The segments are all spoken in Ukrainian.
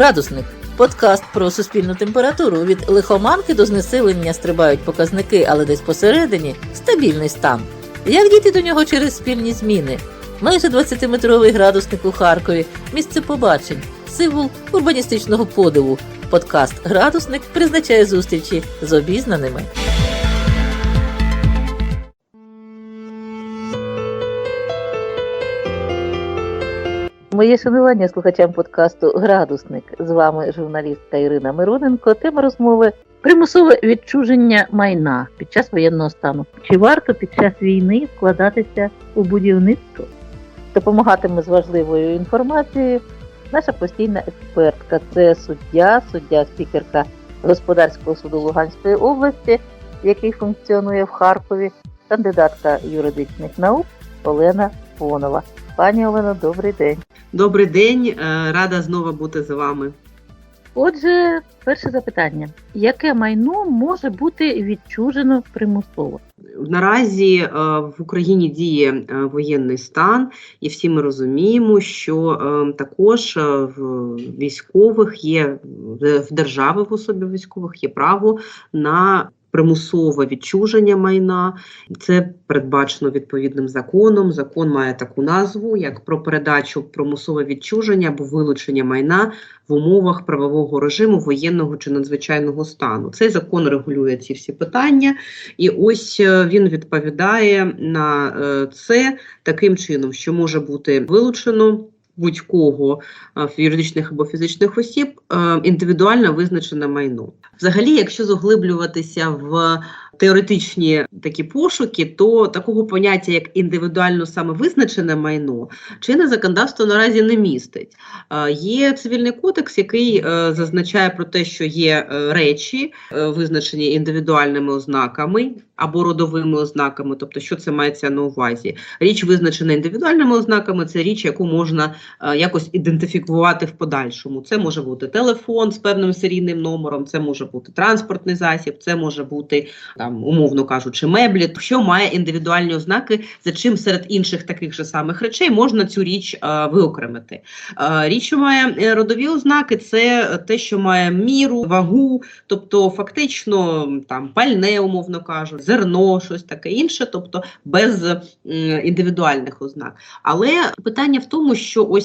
Градусник подкаст про суспільну температуру. Від лихоманки до знесилення стрибають показники, але десь посередині стабільний стан. Як дійти до нього через спільні зміни? Майже 20-метровий градусник у Харкові, місце побачень, символ урбаністичного подиву. Подкаст Градусник призначає зустрічі з обізнаними. Моє шанування слухачам подкасту Градусник. З вами журналістка Ірина Мироненко. Тема розмови примусове відчуження майна під час воєнного стану. Чи варто під час війни вкладатися у будівництво? Допомагатиме з важливою інформацією наша постійна експертка. Це суддя, суддя спікерка господарського суду Луганської області, який функціонує в Харкові, кандидатка юридичних наук Олена Фонова. Пані Олено, добрий день. Добрий день, е, рада знову бути з вами. Отже, перше запитання: яке майно може бути відчужено примусово? Наразі е, в Україні діє е, воєнний стан, і всі ми розуміємо, що також в військових є в держави в особі військових є право на примусове відчуження майна. Це передбачено відповідним законом. Закон має таку назву, як про передачу примусове відчуження або вилучення майна в умовах правового режиму воєнного чи надзвичайного стану. Цей закон регулює ці всі питання, і ось е, він відповідає на е, це таким чином, що може бути вилучено. Будь-кого е, юридичних або фізичних осіб е, індивідуально визначене майно. Взагалі, якщо заглиблюватися в теоретичні такі пошуки, то такого поняття, як індивідуально саме визначене майно, чинне законодавство наразі не містить. Е, Є цивільний кодекс, який зазначає про те, що є речі, визначені індивідуальними ознаками або родовими ознаками, тобто, що це мається на увазі. Річ визначена індивідуальними ознаками, це річ, яку можна якось ідентифікувати в подальшому. Це може бути телефон з певним серійним номером, це може бути транспортний засіб, це може бути там, умовно кажучи, меблі, що має індивідуальні ознаки, за чим серед інших таких же самих речей можна цю річ е, виокремити. Е, річ, що має е, родові ознаки, це те, що має міру, вагу, тобто фактично там пальне, умовно кажуть, зерно, щось таке інше, тобто без індивідуальних ознак. Але питання в тому, що ось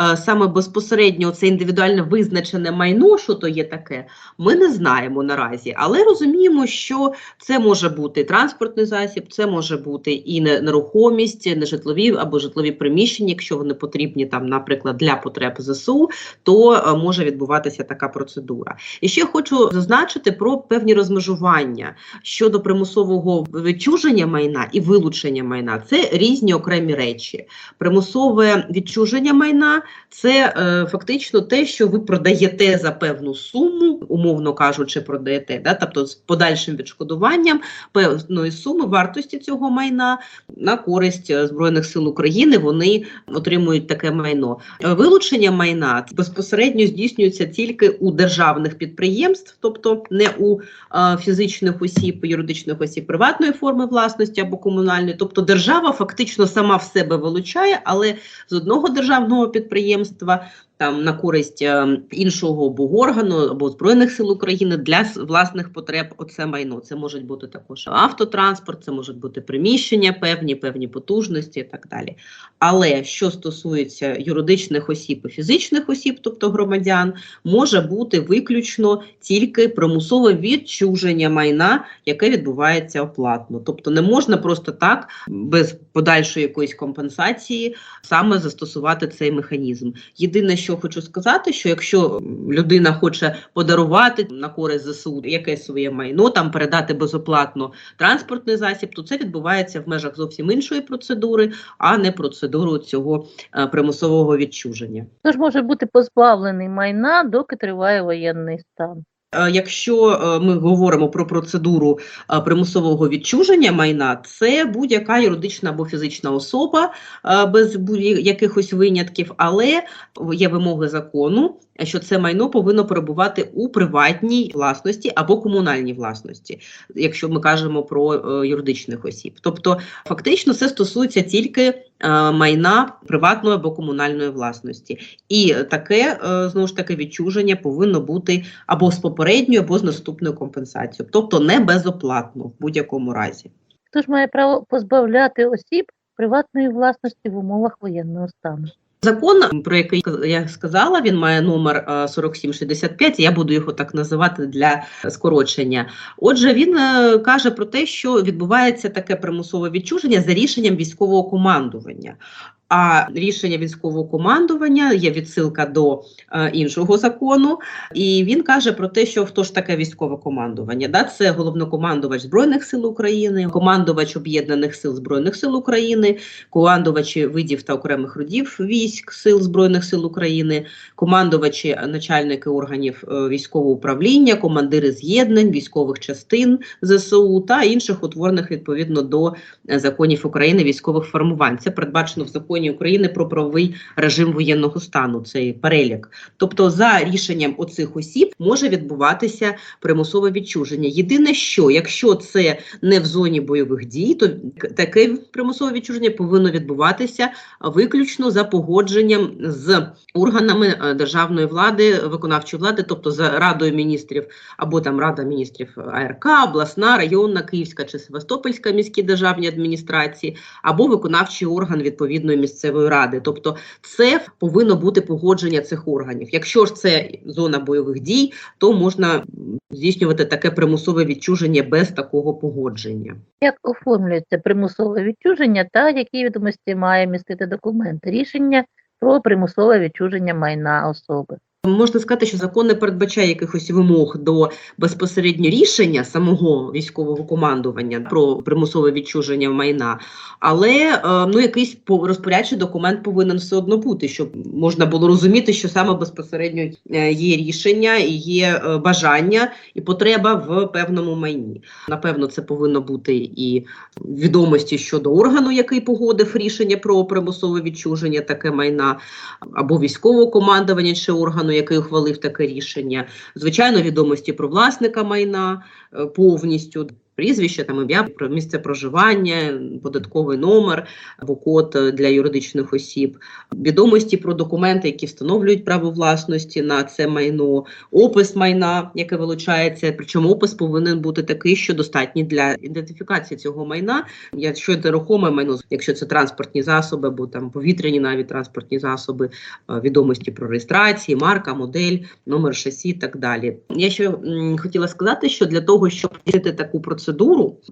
е, саме безпосередньо це індивідуально визначене майно, що то є таке, ми не знаємо наразі, але розуміємо, що це може бути транспортний засіб, це може бути і нерухомість, нежитлові або житлові приміщення, якщо вони потрібні там, наприклад, для потреб ЗСУ, то е, може відбуватися така процедура. І ще хочу зазначити про певні розмежування щодо примусового відчуження майна і вилучення майна. Це різні окремі речі. Примусове відчуження майна це е, фактично те, що ви продаєте за певну суму, умовно кажучи, продаєте, да, тобто з подальшим відшкодуванням певної суми вартості цього майна на користь е, Збройних сил України. Вони отримують таке майно. Е, Вилучення майна безпосередньо здійснюється тільки у державних підприємств, тобто не у е, фізичних осіб, юридичних осіб приватної форми власності або комунальної. Тобто держава фактично сама в себе вилучає, але з одного державного підприємства там на користь е, іншого або органу або збройних сил України для власних потреб. Оце майно. Це можуть бути також автотранспорт, це можуть бути приміщення, певні, певні потужності і так далі. Але що стосується юридичних осіб і фізичних осіб, тобто громадян, може бути виключно тільки примусове відчуження майна, яке відбувається оплатно. Тобто не можна просто так без подальшої якоїсь компенсації саме застосувати цей механізм. Єдине, що хочу сказати, що якщо людина хоче подарувати на користь ЗСУ якесь своє майно, там передати безоплатно транспортний засіб, то це відбувається в межах зовсім іншої процедури, а не процедуру цього е, примусового відчуження. Тож може бути позбавлений майна, доки триває воєнний стан? Е, Якщо е, ми говоримо про процедуру е, примусового відчуження майна, це будь-яка юридична або фізична особа без будь-якихось винятків, але є вимоги закону, що це майно повинно перебувати у приватній власності або комунальній власності, якщо ми кажемо про е, юридичних осіб. Тобто, фактично, це стосується тільки е, майна приватної або комунальної власності, і таке е, знову ж таки відчуження повинно бути або з попередньою, або з наступною компенсацією, тобто не безоплатно в будь-якому разі. Хто ж має право позбавляти осіб приватної власності в умовах воєнного стану? Закон, про який я сказала, він має номер е, 4765, я буду його так називати для скорочення. Отже, він е, каже про те, що відбувається таке примусове відчуження за рішенням військового командування. А рішення військового командування є відсилка до е, іншого закону, і він каже про те, що хто ж таке військове командування. Да? Це головнокомандувач Збройних сил України, командувач Об'єднаних сил Збройних сил України, командувачі видів та окремих родів військ сил Збройних сил України, командувачі, начальники органів е, військового управління, командири з'єднань, військових частин ЗСУ та інших утворених відповідно до е, законів України військових формувань. Це передбачено в законі України про правовий режим воєнного стану. Цей перелік. Тобто, за рішенням оцих осіб може відбуватися примусове відчуження. Єдине, що якщо це не в зоні бойових дій, то таке примусове відчуження повинно відбуватися виключно за погодженням з органами е, державної влади, виконавчої влади, тобто за радою міністрів або там рада міністрів АРК, обласна, районна, Київська чи Севастопольська міські державні адміністрації, або виконавчий орган відповідної місцевої ради. Тобто, це повинно бути погодження цих органів. Якщо ж це зона бойових дій, то можна здійснювати таке примусове відчуження без такого погодження. Як оформлюється примусове відчуження та які відомості має містити документ? Рішення про примусове відчуження майна особи. Можна сказати, що закон не передбачає якихось вимог до безпосередньо рішення самого військового командування про примусове відчуження майна, але е, ну якийсь по- розпорядчий документ повинен все одно бути, щоб можна було розуміти, що саме безпосередньо е, є рішення, є е, бажання і потреба в певному майні. Напевно, це повинно бути і відомості щодо органу, який погодив рішення про примусове відчуження таке майна, або військового командування чи органу, який ухвалив таке рішення. Звичайно, відомості про власника майна е, повністю. Прізвище, там ім'я, місце проживання, податковий номер або код е, для юридичних осіб, відомості про документи, які встановлюють право власності на це майно, опис майна, яке вилучається. Причому опис повинен бути такий, що достатній для ідентифікації цього майна. Якщо це рухоме майно, якщо це транспортні засоби, або там повітряні навіть транспортні засоби, е, відомості про реєстрації, марка, модель, номер шасі і так далі. Я ще хотіла сказати, що для того, щоб таку процедуру,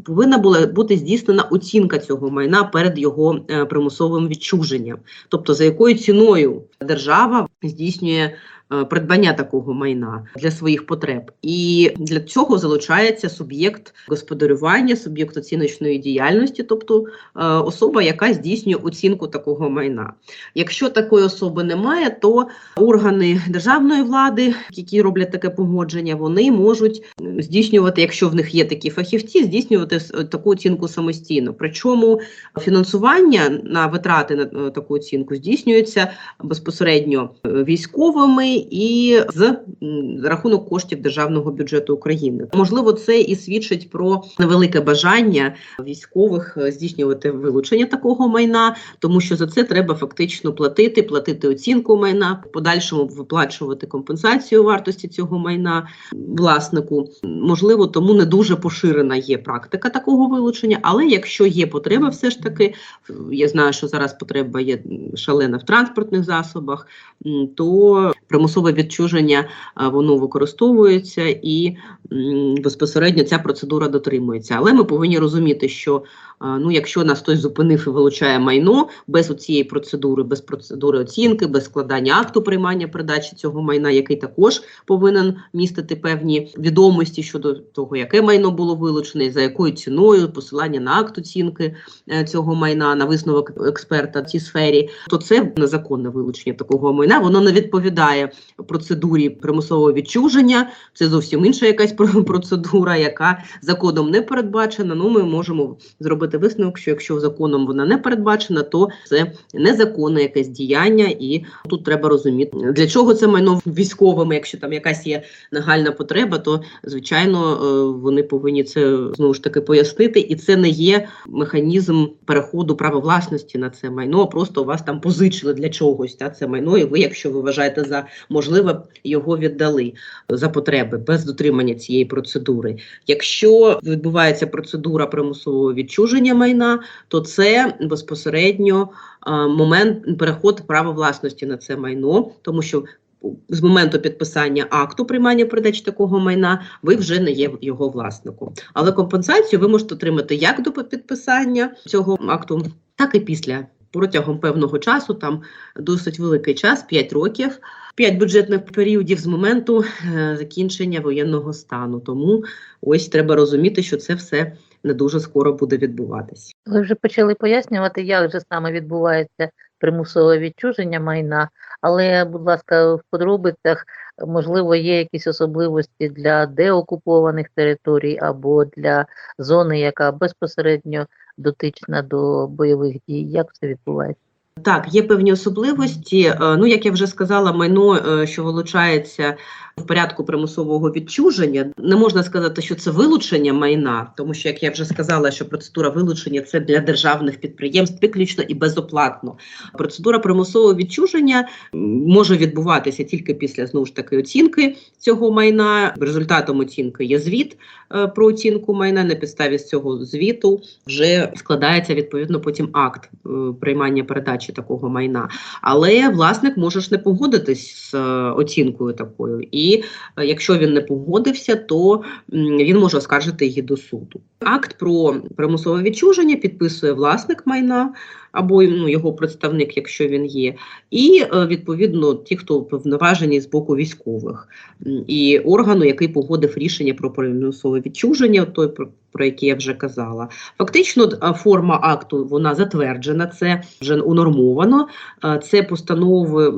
повинна була бути здійснена оцінка цього майна перед його е, примусовим відчуженням, тобто за якою ціною держава здійснює. Е, Придбання такого майна для своїх потреб, і для цього залучається суб'єкт господарювання, суб'єкт оціночної діяльності, тобто е, особа, яка здійснює оцінку такого майна. Якщо такої особи немає, то органи державної влади, які роблять таке погодження, вони можуть здійснювати, якщо в них є такі фахівці, здійснювати таку оцінку самостійно. Причому фінансування на витрати на таку оцінку здійснюється безпосередньо е, військовими і з рахунок коштів державного бюджету України. Можливо, це і свідчить про невелике бажання військових е, здійснювати вилучення такого майна, тому що за це треба фактично платити, платити оцінку майна, в подальшому виплачувати компенсацію вартості цього майна власнику. Можливо, тому не дуже поширена є практика такого вилучення, але якщо є потреба, все ж таки, я знаю, що зараз потреба є шалена в транспортних засобах, то примусове відчуження воно використовується і безпосередньо ця процедура дотримується. Але ми повинні розуміти, що ну, якщо нас хтось зупинив і вилучає майно без цієї процедури, без процедури оцінки, без складання акту приймання передачі цього майна, який також повинен містити певні відомості щодо того, яке майно було вилучене, за якою ціною, посилання на акт оцінки е, цього майна, на висновок експерта в цій сфері, то це незаконне вилучення такого майна. Воно не відповідає процедурі примусового відчуження. Це зовсім інша якась про- процедура, яка законом не передбачена. Ну, ми можемо зробити зробити висновок, що якщо законом вона не передбачена, то це незаконне якесь діяння, і тут треба розуміти, для чого це майно військовим, якщо там якась є нагальна потреба, то звичайно е, вони повинні це знову ж таки пояснити, і це не є механізм переходу права власності на це майно. Просто у вас там позичили для чогось та це майно, і ви, якщо ви вважаєте за можливе, його віддали за потреби без дотримання цієї процедури. Якщо відбувається процедура примусового відчуження майна, то це безпосередньо момент переход права власності на це майно, тому що з моменту підписання акту приймання передачі такого майна ви вже не є його власником. Але компенсацію ви можете отримати як до підписання цього акту, так і після. Протягом певного часу, там досить великий час, 5 років, 5 бюджетних періодів з моменту е, закінчення воєнного стану. Тому ось треба розуміти, що це все не дуже скоро буде відбуватись. Ви вже почали пояснювати, як же саме відбувається примусове відчуження майна, але, будь ласка, в подробицях, можливо, є якісь особливості для деокупованих територій або для зони, яка безпосередньо дотична до бойових дій. Як це відбувається? Так, є певні особливості. Е, Ну, як я вже сказала, майно, е, що вилучається в порядку примусового відчуження, не можна сказати, що це вилучення майна, тому що, як я вже сказала, що процедура вилучення це для державних підприємств виключно і безоплатно. Процедура примусового відчуження може відбуватися тільки після знову ж таки оцінки цього майна. Результатом оцінки є звіт е, про оцінку майна. На підставі цього звіту вже складається відповідно потім акт приймання передачі такого майна. Але власник може ж не погодитись з е, оцінкою такою. І е, якщо він не погодився, то він може оскаржити її до суду. Акт про примусове відчуження підписує власник майна або ну, його представник, якщо він є, і е, відповідно ті, хто повноважені з боку військових і органу, який погодив рішення про примусове відчуження, той про, який я вже казала. Фактично, форма акту вона затверджена, це вже унормовано. Це постанови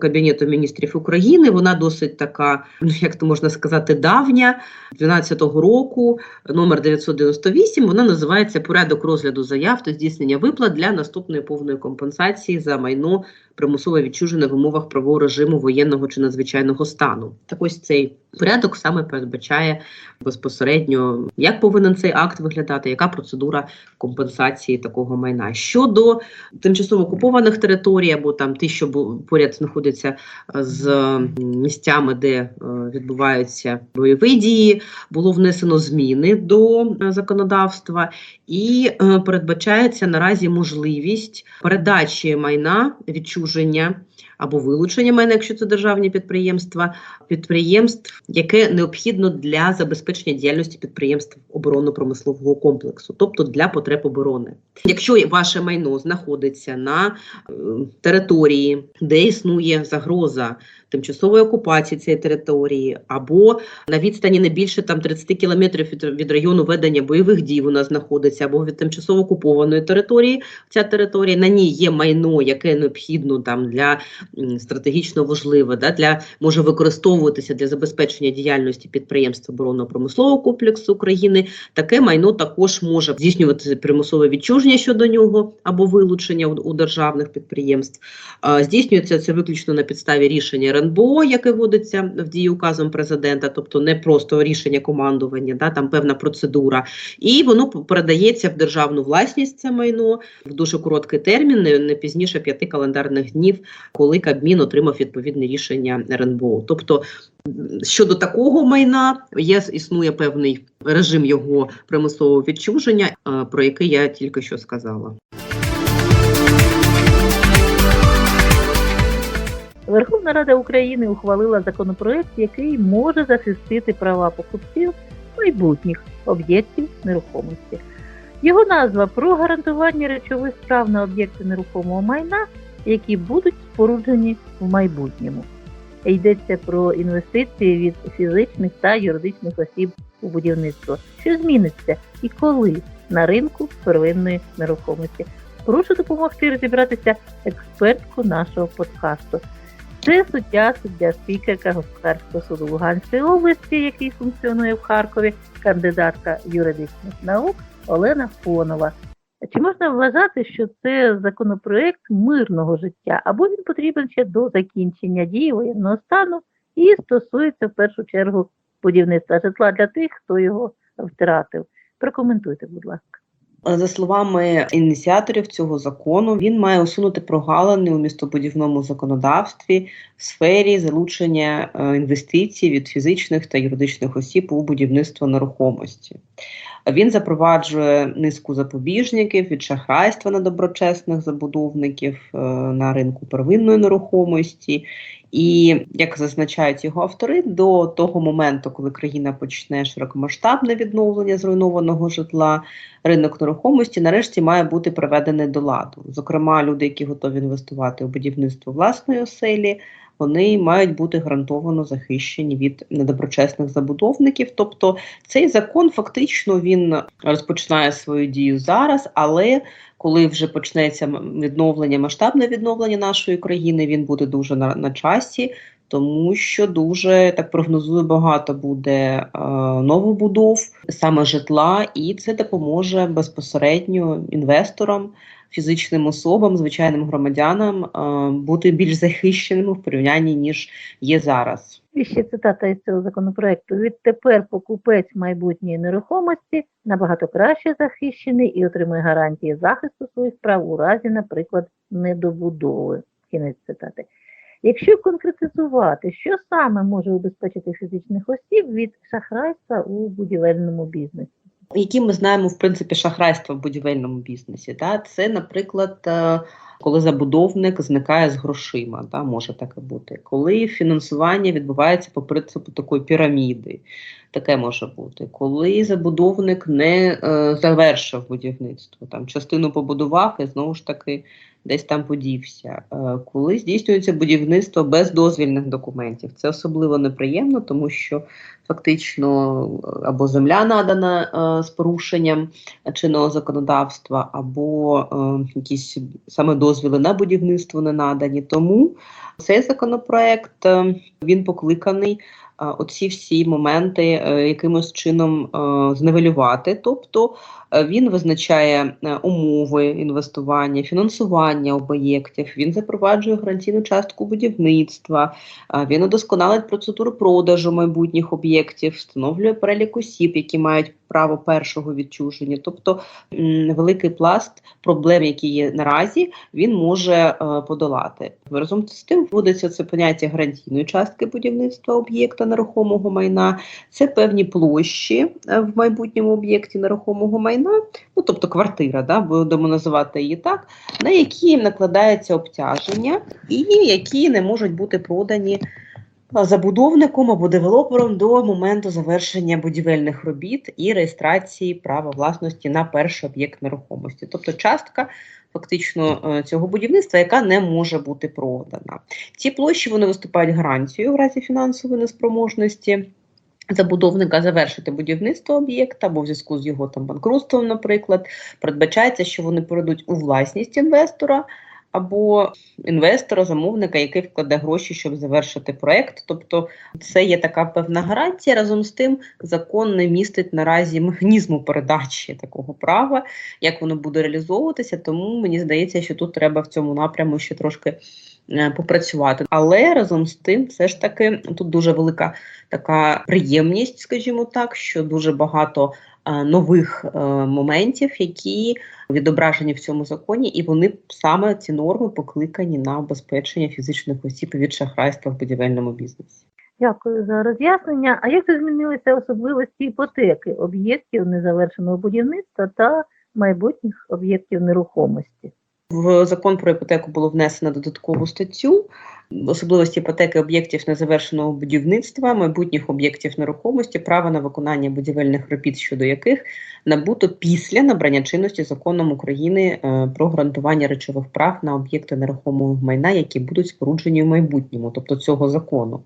Кабінету міністрів України. Вона досить така, ну як то можна сказати, давня 12-го року, номер 998. Вона називається Порядок розгляду заяв та здійснення виплат для наступної повної компенсації за майно примусове відчужене в умовах правового режиму воєнного чи надзвичайного стану. Так ось цей порядок саме передбачає безпосередньо, як повинен цей акт виглядати, яка процедура компенсації такого майна. Щодо тимчасово окупованих територій або там ті, що поряд знаходяться е, з місцями, де е, відбуваються бойові дії, було внесено зміни до е, законодавства, і передбачається наразі можливість передачі майна відчуження або вилучення мене, якщо це державні підприємства, підприємств, яке необхідно для забезпечення діяльності підприємств оборонно-промислового комплексу, тобто для потреб оборони. Якщо ваше майно знаходиться на е, території, де існує загроза тимчасової окупації цієї території, або на відстані не більше там 30 кілометрів від, від району ведення бойових дій вона знаходиться, або від тимчасово окупованої території, ця територія на ній є майно, яке необхідно там для стратегічно важливе, да, для може використовуватися для забезпечення діяльності підприємств оборонно-промислового комплексу України. Таке майно також може здійснювати примусове відчуження щодо нього або вилучення у, у державних підприємств. Здійснюється це виключно на підставі рішення РНБО, яке вводиться в дію указом президента, тобто не просто рішення командування, да, там певна процедура. І воно передається в державну власність це майно в дуже короткий термін, не, пізніше п'яти календарних днів, коли Кабмін отримав відповідне рішення РНБО. Тобто щодо такого майна є існує певний режим його примусового відчуження, про який я тільки що сказала. Верховна Рада України ухвалила законопроект, який може захистити права покупців майбутніх об'єктів нерухомості. Його назва про гарантування речових прав на об'єкти нерухомого майна, які будуть споруджені в майбутньому. Йдеться про інвестиції від фізичних та юридичних осіб у будівництво, що зміниться і коли на ринку первинної нерухомості. Прошу допомогти розібратися експертку нашого подкасту. Це суддя, суддя спікерка Господарського суду Луганської області, який функціонує в Харкові, кандидатка юридичних наук Олена Фонова. Чи можна вважати, що це законопроект мирного життя, або він потрібен ще до закінчення дії воєнного стану і стосується в першу чергу будівництва житла для тих, хто його втратив? Прокоментуйте, будь ласка. За словами ініціаторів цього закону, він має усунути прогалини у містобудівному законодавстві в сфері залучення е, інвестицій від фізичних та юридичних осіб у будівництво нерухомості. Він запроваджує низку запобіжників від шахрайства на доброчесних забудовників е, на ринку первинної нерухомості. І як зазначають його автори, до того моменту, коли країна почне широкомасштабне відновлення зруйнованого житла, ринок нерухомості нарешті має бути приведений до ладу. Зокрема, люди, які готові інвестувати у будівництво власної оселі, вони мають бути гарантовано захищені від недоброчесних забудовників. Тобто цей закон фактично він розпочинає свою дію зараз, але коли вже почнеться відновлення, масштабне відновлення нашої країни, він буде дуже на, на часі. Тому що дуже так прогнозую, багато буде е, новобудов, саме житла, і це допоможе безпосередньо інвесторам, фізичним особам, звичайним громадянам е, бути більш захищеними в порівнянні ніж є зараз. І ще цитата із цього законопроекту. Відтепер покупець майбутньої нерухомості набагато краще захищений і отримує гарантії захисту своїх прав у разі, наприклад, недобудови. Кінець цитати. Якщо конкретизувати, що саме може убезпечити фізичних осіб від шахрайства у будівельному бізнесі? Які ми знаємо в принципі шахрайства в будівельному бізнесі? Та це, наприклад, е, коли забудовник зникає з грошима, та може таке бути, коли фінансування відбувається по принципу такої піраміди, таке може бути, коли забудовник не е, завершив будівництво, там частину побудував і знову ж таки десь там подівся. Е, коли здійснюється будівництво без дозвільних документів, це особливо неприємно, тому що фактично або земля надана е, з порушенням чинного законодавства, або е, якісь саме дозвіли на будівництво не надані. Тому цей законопроект е, він покликаний. Е, Оці всі моменти е, якимось чином е, зневелювати, тобто він визначає умови інвестування, фінансування об'єктів, він запроваджує гарантійну частку будівництва, він удосконалить процедуру продажу майбутніх об'єктів, встановлює перелік осіб, які мають право першого відчуження. Тобто великий пласт проблем, які є наразі, він може е, подолати. Разом з тим вводиться це поняття гарантійної частки будівництва об'єкта нерухомого майна. Це певні площі е, в майбутньому об'єкті нерухомого майна, ну тобто квартира, да, будемо називати її так, на які накладається обтяження і які не можуть бути продані забудовником або девелопером до моменту завершення будівельних робіт і реєстрації права власності на перший об'єкт нерухомості, тобто частка. Фактично е, цього будівництва, яка не може бути продана. Ці площі вони виступають гарантією в разі фінансової неспроможності забудовника завершити будівництво об'єкта або в зв'язку з його там банкрутством, наприклад, передбачається, що вони перейдуть у власність інвестора або інвестора, замовника, який вкладе гроші, щоб завершити проект. Тобто це є така певна гарантія. Разом з тим, закон не містить наразі механізму передачі такого права, як воно буде реалізовуватися. Тому мені здається, що тут треба в цьому напряму ще трошки е, попрацювати. Але разом з тим, все ж таки, тут дуже велика така приємність, скажімо так, що дуже багато нових е, моментів, які відображені в цьому законі, і вони саме ці норми покликані на обезпечення фізичних осіб від шахрайства в будівельному бізнесі. Дякую за роз'яснення. А як змінилися особливості іпотеки об'єктів незавершеного будівництва та майбутніх об'єктів нерухомості? В закон про іпотеку було внесено додаткову статтю. Особливості іпотеки об'єктів незавершеного будівництва, майбутніх об'єктів нерухомості, право на виконання будівельних робіт, щодо яких набуто після набрання чинності законом України е, про гарантування речових прав на об'єкти нерухомого майна, які будуть споруджені в майбутньому, тобто цього закону.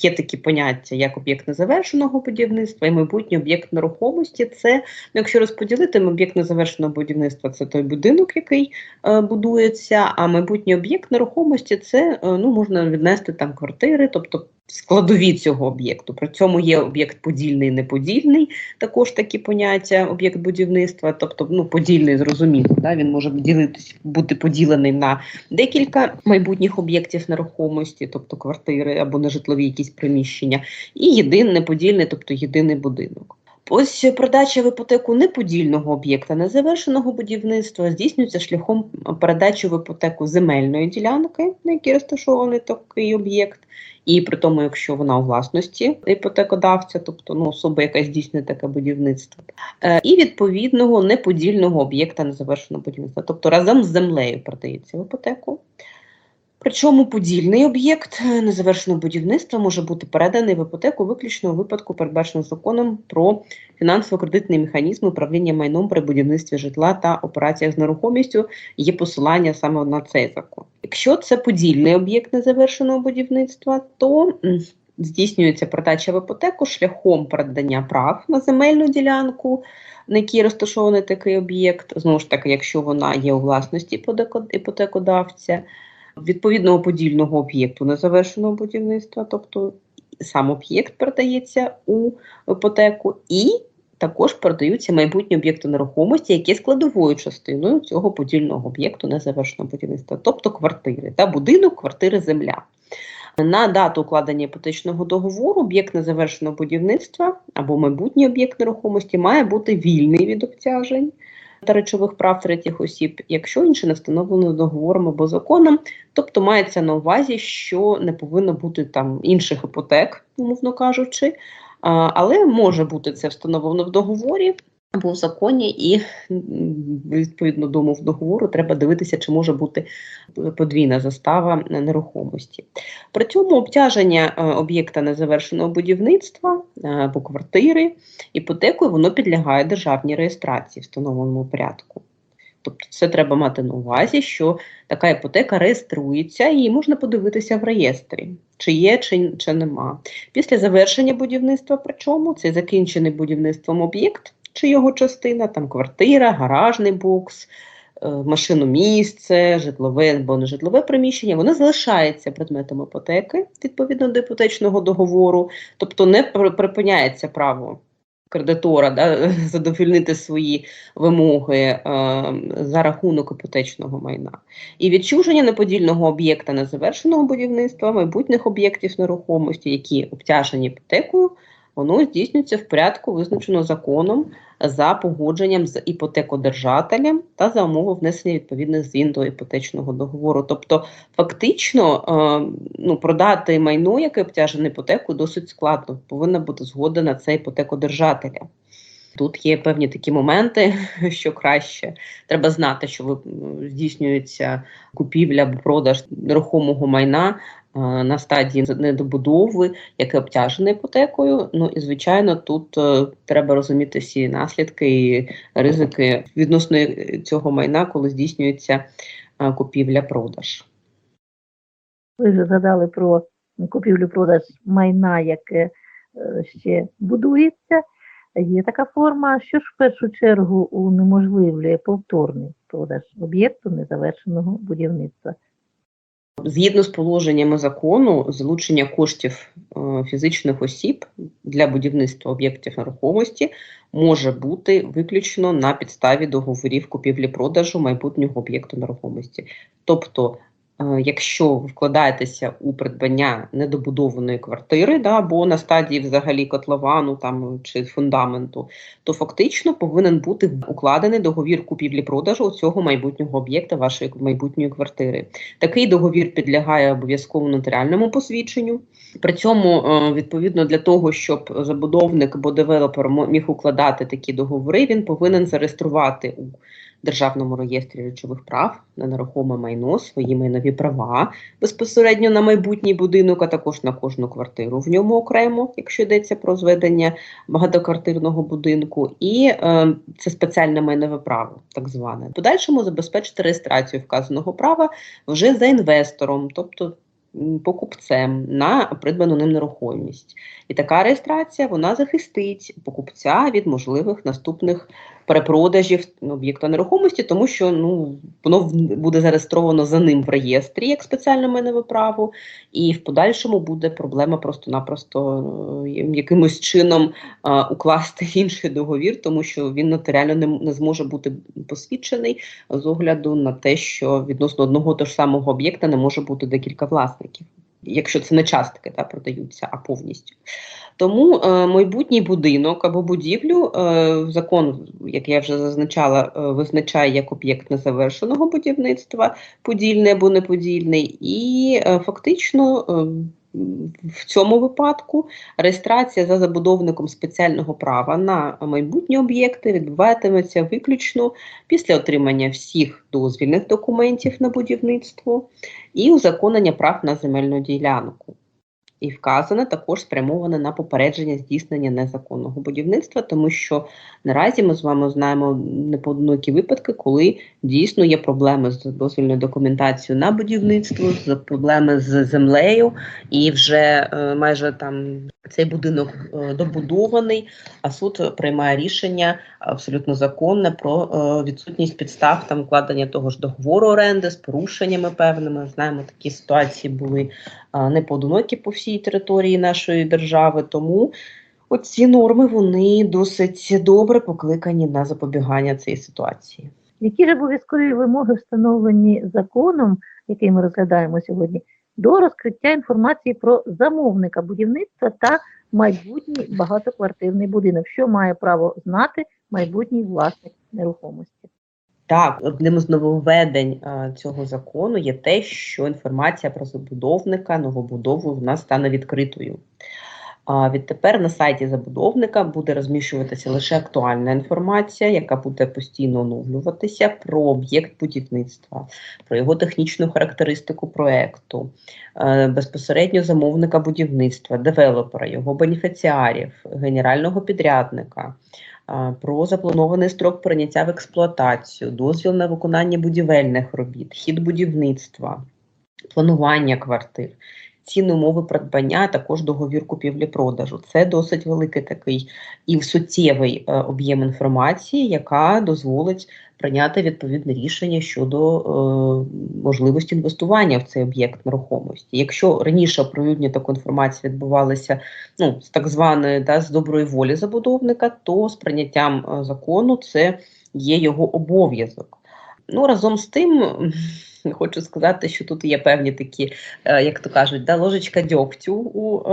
Є такі поняття, як об'єкт незавершеного будівництва і майбутній об'єкт нерухомості. Це, ну, якщо розподілити, об'єкт незавершеного будівництва це той будинок, який е, будується, а майбутній об'єкт нерухомості це е, ну можна віднести там квартири, тобто складові цього об'єкту. При цьому є об'єкт подільний, неподільний, також такі поняття об'єкт будівництва, тобто ну подільний зрозуміло, да, він може ділитись, бути поділений на декілька майбутніх об'єктів нерухомості, тобто квартири або нежитлові якісь приміщення, і єдиний неподільний, тобто єдиний будинок. Ось передача в іпотеку неподільного об'єкта незавершеного будівництва здійснюється шляхом передачі в іпотеку земельної ділянки, на якій розташований такий об'єкт, і при тому, якщо вона у власності іпотекодавця, тобто ну, особа, яка здійснює таке будівництво, е, і відповідного неподільного об'єкта незавершеного будівництва, тобто разом з землею передається в іпотеку. Причому подільний об'єкт незавершеного будівництва може бути переданий в іпотеку виключно у випадку, передбаченого законом про фінансово-кредитний механізм управління майном при будівництві житла та операціях з нерухомістю. Є посилання саме на цей закон. Якщо це подільний об'єкт незавершеного будівництва, то здійснюється передача в іпотеку шляхом передання прав на земельну ділянку. На якій розташований такий об'єкт, знову ж таки, якщо вона є у власності іпотеко- іпотекодавця, відповідного подільного об'єкту незавершеного будівництва, тобто сам об'єкт передається у іпотеку, і також передаються майбутні об'єкти нерухомості, які є складовою частиною цього подільного об'єкту незавершеного будівництва, тобто квартири, та будинок, квартири, земля. На дату укладення іпотечного договору об'єкт незавершеного будівництва або майбутній об'єкт нерухомості має бути вільний від обтяжень та речових прав третіх осіб, якщо інше не встановлено договором або законом, тобто мається на увазі, що не повинно бути там інших іпотек, умовно кажучи, але може бути це встановлено в договорі. Або в законі, і відповідно до умов договору треба дивитися, чи може бути подвійна застава нерухомості. При цьому обтяження е, об'єкта незавершеного будівництва е, або квартири іпотекою воно підлягає державній реєстрації в встановленому порядку. Тобто це треба мати на увазі, що така іпотека реєструється і можна подивитися в реєстрі, чи є, чи, чи нема. Після завершення будівництва, причому цей закінчений будівництвом об'єкт чи його частина, там квартира, гаражний бокс, е, машиномісце, житлове або нежитлове приміщення, воно залишається предметом іпотеки відповідно до іпотечного договору, тобто не припиняється право кредитора да, задовольнити свої вимоги е, за рахунок іпотечного майна. І відчуження неподільного об'єкта незавершеного будівництва, майбутніх об'єктів нерухомості, які обтяжені іпотекою, воно здійснюється в порядку, визначено законом за погодженням з іпотекодержателем та за умови внесення відповідних змін до іпотечного договору. Тобто, фактично, е, ну, продати майно, яке обтяжене іпотекою, досить складно. Повинна бути згода на це іпотекодержателя. Тут є певні такі моменти, що краще треба знати, що здійснюється купівля або продаж нерухомого майна на стадії недобудови, яке обтяжене іпотекою. Ну і звичайно, тут е, треба розуміти всі наслідки і ризики відносно цього майна, коли здійснюється е, купівля-продаж. Ви вже згадали про купівлю-продаж майна, яке е, ще будується. Є така форма, що ж в першу чергу унеможливлює повторний продаж об'єкту незавершеного будівництва. Згідно з положеннями закону, залучення коштів е, фізичних осіб для будівництва об'єктів нерухомості може бути виключно на підставі договорів купівлі-продажу майбутнього об'єкту нерухомості. Тобто, якщо ви вкладаєтеся у придбання недобудованої квартири, да, або на стадії взагалі котловану там чи фундаменту, то фактично повинен бути укладений договір купівлі-продажу цього майбутнього об'єкта вашої майбутньої квартири. Такий договір підлягає обов'язково нотаріальному посвідченню. При цьому, е, відповідно, для того, щоб забудовник або девелопер міг укладати такі договори, він повинен зареєструвати у Державному реєстрі речових прав на нерухоме майно свої майнові права безпосередньо на майбутній будинок, а також на кожну квартиру в ньому окремо, якщо йдеться про зведення багатоквартирного будинку, і е, це спеціальне майнове право, так зване. Подальшому забезпечити реєстрацію вказаного права вже за інвестором, тобто покупцем на придбану ним нерухомість. І така реєстрація вона захистить покупця від можливих наступних перепродажів об'єкта нерухомості, тому що ну воно буде зареєстровано за ним в реєстрі як спеціальне майнове право, і в подальшому буде проблема просто-напросто е, якимось чином е, укласти інший договір, тому що він нотаріально не, не зможе бути посвідчений з огляду на те, що відносно одного того ж самого об'єкта не може бути декілька власників, якщо це не частки та продаються, а повністю. Тому е, майбутній будинок або будівлю е, закон, як я вже зазначала, е, визначає як об'єкт незавершеного будівництва, подільний або неподільний, і е, фактично. е, в цьому випадку реєстрація за забудовником спеціального права на майбутні об'єкти відбуватиметься виключно після отримання всіх дозвільних документів на будівництво і узаконення прав на земельну ділянку. І вказане також спрямоване на попередження здійснення незаконного будівництва, тому що наразі ми з вами знаємо непоодинокі випадки, коли дійсно є проблеми з дозвільною документацією на будівництво, з проблеми з землею, і вже е, майже там цей будинок е, добудований, а суд приймає рішення абсолютно законне про е, відсутність підстав там укладення того ж договору оренди з порушеннями певними. Знаємо, такі ситуації були непоодинокі по всій території нашої держави. Тому оці норми вони досить добре покликані на запобігання цієї ситуації. Які ж обов'язкові вимоги встановлені законом, який ми розглядаємо сьогодні, до розкриття інформації про замовника будівництва та майбутній багатоквартирний будинок, що має право знати майбутній власник нерухомості? Так, одним з нововведень е, цього закону є те, що інформація про забудовника новобудову в нас стане відкритою. А відтепер на сайті забудовника буде розміщуватися лише актуальна інформація, яка буде постійно оновлюватися про об'єкт будівництва, про його технічну характеристику проекту, безпосередньо замовника будівництва, девелопера, його бенефіціарів, генерального підрядника. Про запланований строк прийняття в експлуатацію, дозвіл на виконання будівельних робіт, хід будівництва, планування квартир, ціни умови придбання, а також договір купівлі-продажу. Це досить великий такий і суттєвий е, об'єм інформації, яка дозволить прийняти відповідне рішення щодо е, можливості інвестування в цей об'єкт нерухомості. Якщо раніше оприлюднення такої інформації відбувалися ну, з так званої да, з доброї волі забудовника, то з прийняттям е, закону це є його обов'язок. Ну, разом з тим, хочу сказати, що тут є певні такі, е, як то кажуть, да, ложечка дьогтю у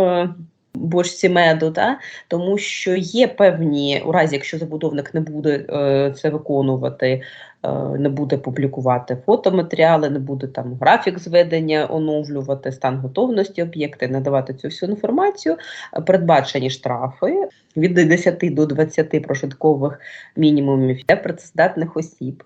бочці меду, да? тому що є певні, у разі, якщо забудовник не буде е, це виконувати, е, не буде публікувати фотоматеріали, не буде там графік зведення оновлювати, стан готовності об'єкта, надавати цю всю інформацію, е, передбачені штрафи від 10 до 20 прожиткових мінімумів для працездатних осіб,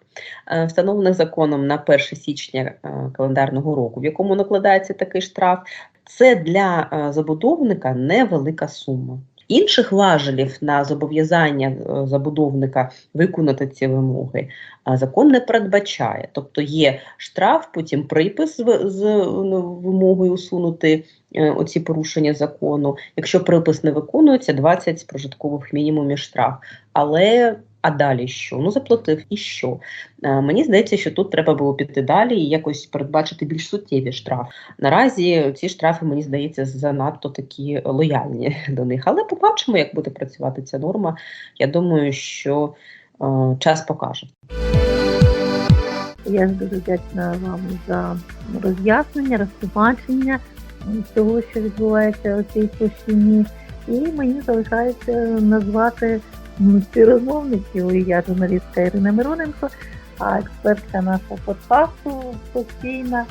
е, встановлених законом на 1 січня е, календарного року, в якому накладається такий штраф. Це для е, забудовника невелика сума. Інших важелів на зобов'язання е, забудовника виконати ці вимоги е, закон не передбачає. Тобто є штраф, потім припис з, ну, вимогою усунути оці порушення закону. Якщо припис не виконується, 20 прожиткових мінімумів штраф. Але а далі що? Ну заплатив і що? Е, Мені здається, що тут треба було піти далі і якось передбачити більш суттєві штрафи. Наразі ці штрафи, мені здається, занадто такі лояльні до них. Але побачимо, як буде працювати ця норма. Я думаю, що е, час покаже. Я дуже вдячна вам за роз'яснення, розтлумачення того, що відбувається у цій площині. І мені залишається назвати співрозмовників. Я журналістка Ірина Мироненко, а експертка нашого подкасту постійна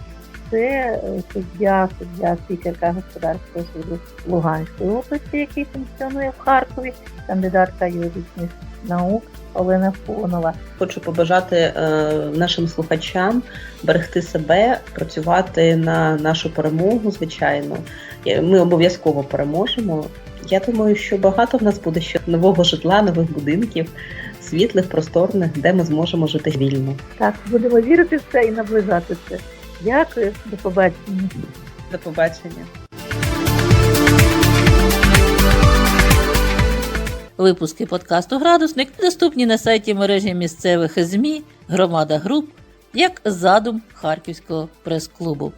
це е, суддя, суддя спікерка господарського суду Луганської області, який функціонує в Харкові, кандидатка юридичних наук Олена Фонова. Хочу побажати е, нашим слухачам берегти себе, працювати на нашу перемогу. Звичайно, Е, ми обов'язково переможемо. Я думаю, що багато в нас буде ще нового житла, нових будинків, світлих, просторних, де ми зможемо жити вільно. Так, будемо вірити в це і наближати це. Дякую, до побачення. До побачення. Випуски подкасту Градусник доступні на сайті мережі місцевих ЗМІ Громада Груп як задум Харківського прес-клубу.